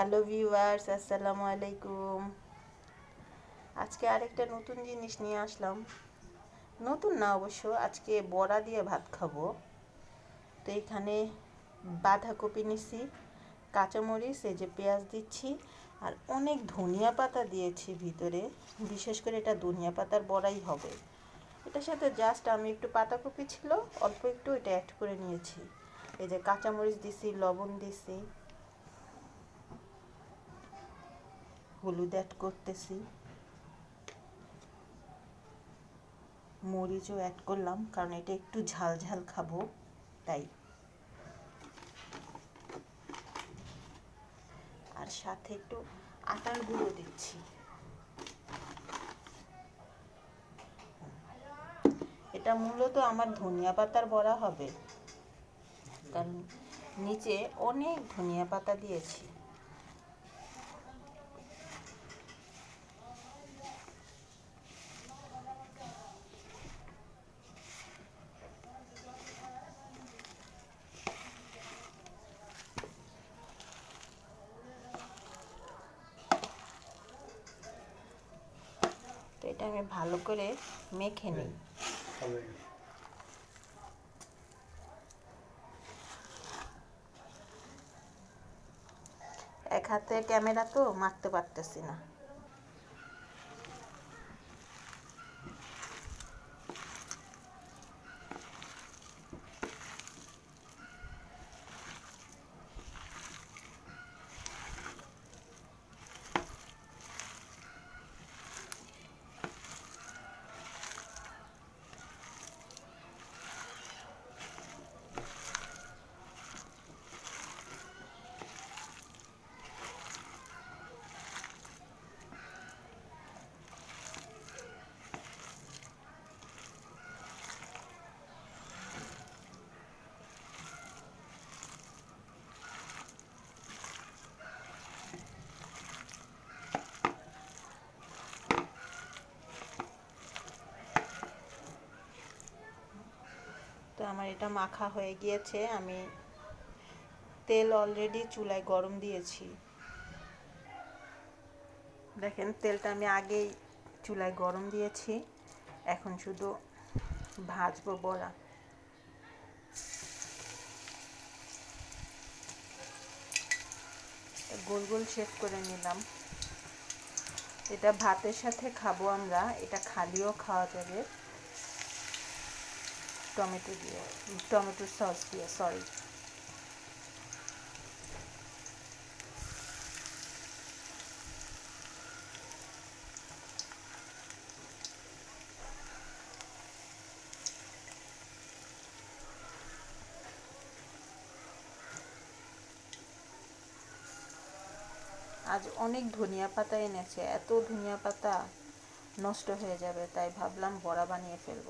Hello viewers, আসসালামু আলাইকুম। আজকে আরেকটা নতুন জিনিস নিয়ে আসলাম। নতুন না অবশ্য, আজকে বড়া দিয়ে ভাত খাব। তো এখানে বাঁধাকপি নিছি, কাঁচামরিচ, এই যে পেঁয়াজ দিচ্ছি, আর অনেক ধনিয়া পাতা দিয়েছি ভিতরে। বিশেষ করে এটা ধনিয়া পাতার বড়াই হবে। এটার সাথে জাস্ট আমি একটু পাতাকপি ছিল, অল্প একটু এটা অ্যাড করে নিয়েছি। এই যে কাঁচামরিচ দিছি, লবণ দিছি। হলুদ অ্যাড করতেছি। মরিচও অ্যাড করলাম, কারণ এটা একটু ঝাল ঝাল খাব, তাই। আর সাথে একটু আটার গুঁড়ো দিচ্ছি। এটা মূলত আমার ধনিয়া পাতার বড়া হবে, কারণ নিচে অনেক ধনিয়া পাতা দিয়েছি। তো এটা আমি ভালো করে মেখে নিই। এক হাতে ক্যামেরা তো মারতে পারতেছি না। আমার এটা মাখা হয়ে গিয়েছে। আমি তেল অলরেডি চুলায় গরম দিয়েছি। দেখেন, তেলটা আমি আগেই চুলায় গরম দিয়েছি। এখন শুধু ভাজবো বড়া। গোল গোল শেপ করে নিলাম। এটা ভাতের সাথে খাব আমরা, এটা খালিও খাওয়া যাবে। টমেটো দিয়ে, টমেটোর সস দিয়ে সরি আজ অনেক ধনিয়া পাতা এনেছে, এত ধনিয়া পাতা নষ্ট হয়ে যাবে, তাই ভাবলাম বড়া বানিয়ে ফেলব।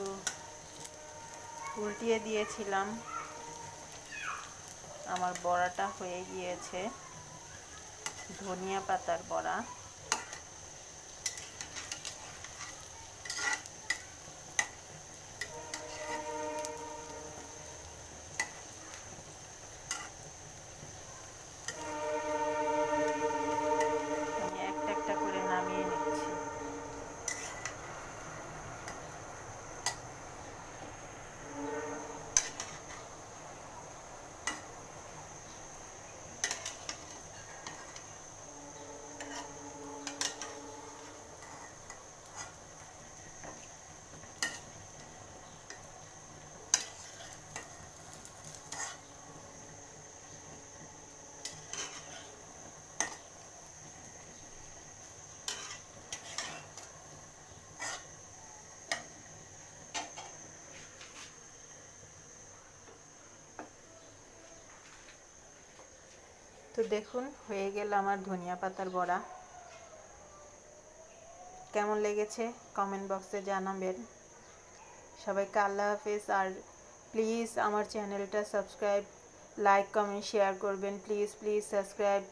তো উল্টিয়ে দিয়েছিলাম। আমার বড়াটা হয়ে গিয়েছে। ধনিয়া পাতার বড়া। তো দেখুন, হয়ে গেল আমার ধনিয়া পাতার বড়া। কেমন লেগেছে? কমেন্ট বক্সে জানাবেন। সবাইকে আল্লাহ হাফেজ। আর প্লিজ আমার চ্যানেলটা সাবস্ক্রাইব লাইক কমেন্ট শেয়ার করবেন। Please please subscribe